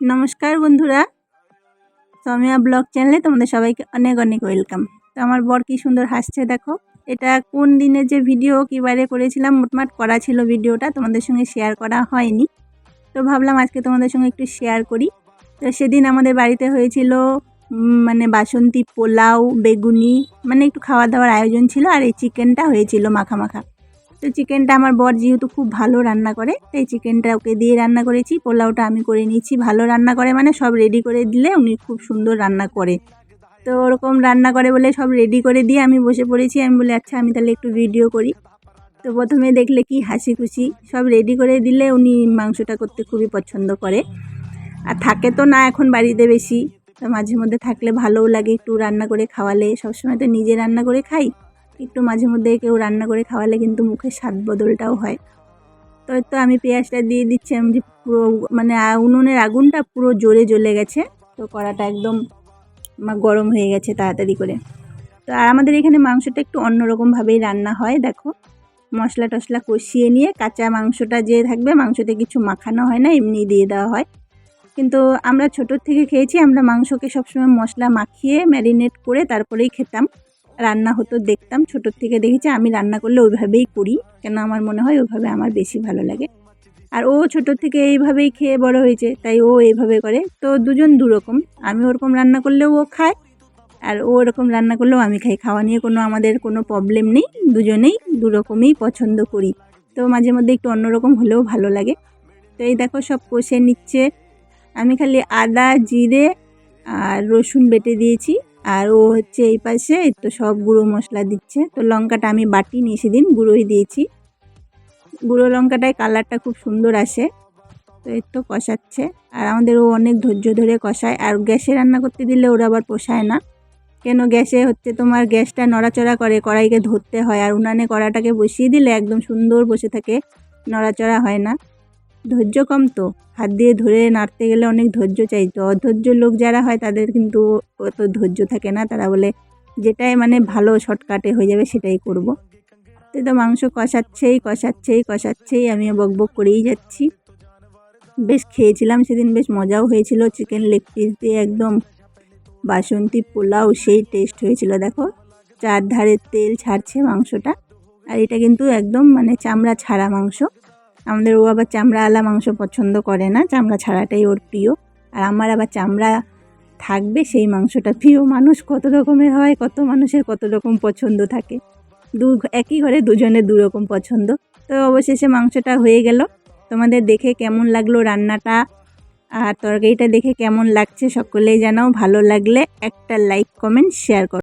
নমস্কার বন্ধুরা। সৌমিয়া ব্লগ চ্যানেলে তোমাদের সবাইকে অনেক অনেক ওয়েলকাম। তো আমার বর কি সুন্দর হাসছে দেখো। এটা কোন দিনে যে ভিডিও কিবারে করেছিলাম, মোটমাট করা ছিল ভিডিওটা, তোমাদের সঙ্গে শেয়ার করা হয়নি। তো ভাবলাম আজকে তোমাদের সঙ্গে একটু শেয়ার করি। তো সেদিন আমাদের বাড়িতে হয়েছিল মানে বাসন্তী পোলাও, বেগুনি মানে একটু খাওয়া দাওয়ার আয়োজন ছিল, আর এই চিকেনটা হয়েছিল মাখা মাখা। তো চিকেনটা আমার বর যেহেতু খুব ভালো রান্না করে, তাই চিকেনটা ওকে দিয়ে রান্না করেছি। পোলাওটা আমি করে নিয়েছি, ভালো রান্না করে মানে সব রেডি করে দিলে উনি খুব সুন্দর রান্না করে। তো ওরকম রান্না করে বলে সব রেডি করে দিয়ে আমি বসে পড়েছি। আমি বলি আচ্ছা আমি তাহলে একটু ভিডিও করি। তো প্রথমে দেখলে কি হাসি খুশি সব রেডি করে দিলে উনি মাংসটা করতে খুবই পছন্দ করে। আর থাকে তো না এখন বাড়িতে বেশি। তো মাঝে মধ্যে থাকলে ভালোও লাগে একটু রান্না করে খাওয়ালে। সবসময় তো নিজে রান্না করে খাই। একটু মাঝে মধ্যে কেউ রান্না করে খাওয়ালে কিন্তু মুখের স্বাদ বদলটাও হয়। তো তো আমি পেঁয়াজটা দিয়ে দিচ্ছি, আমি যে পুরো মানে উনুনের আগুনটা পুরো জোরে জ্বলে গেছে। তো কড়াটা একদম গরম হয়ে গেছে তাড়াতাড়ি করে। তো আর আমাদের এখানে মাংসটা একটু অন্যরকমভাবেই রান্না হয়, দেখো। মশলা টশলা কষিয়ে নিয়ে কাঁচা মাংসটা যে থাকবে, মাংসতে কিছু মাখানো হয় না, এমনি দিয়ে দেওয়া হয়। কিন্তু আমরা ছোটোর থেকে খেয়েছি, আমরা মাংসকে সবসময় মশলা মাখিয়ে ম্যারিনেট করে তারপরেই খেতাম। রান্না হতো, দেখতাম। ছোটোর থেকে দেখেছি আমি রান্না করলে ওইভাবেই করি। কেন আমার মনে হয় ওইভাবে আমার বেশি ভালো লাগে। আর ও ছোটোর থেকে এইভাবেই খেয়ে বড় হয়েছে, তাই ও এইভাবে করে। তো দুজন দুরকম। আমি ওরকম রান্না করলেও ও খায়, আর ও ওরকম রান্না করলেও আমি খাই। খাওয়া নিয়ে কোনো আমাদের কোনো প্রবলেম নেই। দুজনেই দুরকমই পছন্দ করি। তো মাঝে মধ্যে একটু অন্যরকম হলেও ভালো লাগে। তো এই দেখো সব কষে নিচ্ছে। আমি খালি আদা, জিরে আর রসুন বেটে দিয়েছি। আর ও হচ্ছে এই পাশে তো সব গুঁড়ো মশলা দিচ্ছে। তো লঙ্কাটা আমি বাটি নিয়ে সেদিন গুঁড়োই দিয়েছি। গুঁড়ো লঙ্কাটায় কালারটা খুব সুন্দর আসে। তো এর তো কষাচ্ছে। আর আমাদের ও অনেক ধৈর্য ধরে কষায়। আর গ্যাসে রান্না করতে দিলে ওরা আবার পোষায় না। কেন গ্যাসে হচ্ছে তোমার গ্যাসটা নড়াচড়া করে, কড়াইকে ধরতে হয়। আর উনানে কড়াটাকে বসিয়ে দিলে একদম সুন্দর বসে থাকে, নড়াচড়া হয় না। ধৈর্য কম তো। হাত দিয়ে ধরে নাড়তে গেলে অনেক ধৈর্য চাই। তো অধৈর্য লোক যারা হয়, তাদের কিন্তু অত ধৈর্য থাকে না। তারা বলে, যেটাই মানে ভালো শর্টকাটে হয়ে যাবে, সেটাই করব। তো তো মাংস কষাচ্ছেই কষাচ্ছেই কষাচ্ছেই আমিও বক বক করেই যাচ্ছি। বেশ খেয়েছিলাম সেদিন, বেশ মজাও হয়েছিল। চিকেন লেগ পিস দিয়ে একদম বাসন্তী পোলাও, সেই টেস্ট হয়েছিল, দেখো। চারধারে তেল ছাড়ছে মাংসটা। আর এটা কিন্তু একদম মানে চামড়া ছাড়া মাংস। আমাদের ও আবার চামড়াওয়ালা মাংস পছন্দ করে না, চামড়া ছাড়াটাই ওর প্রিয়। আর আমার আবার চামড়া থাকবে, সেই মাংসটা প্রিয় মানুষ কত রকমের হয়, কত মানুষের কত রকম পছন্দ থাকে। দু, একই ঘরে দুজনের দু রকম পছন্দ। তো অবশেষে মাংসটা হয়ে গেল। তোমাদের দেখে কেমন লাগল রান্নাটা? আর তরকারিটা দেখে কেমন লাগছে? সকলেই জানাও ভালো লাগলে একটা লাইক কমেন্ট শেয়ার করো।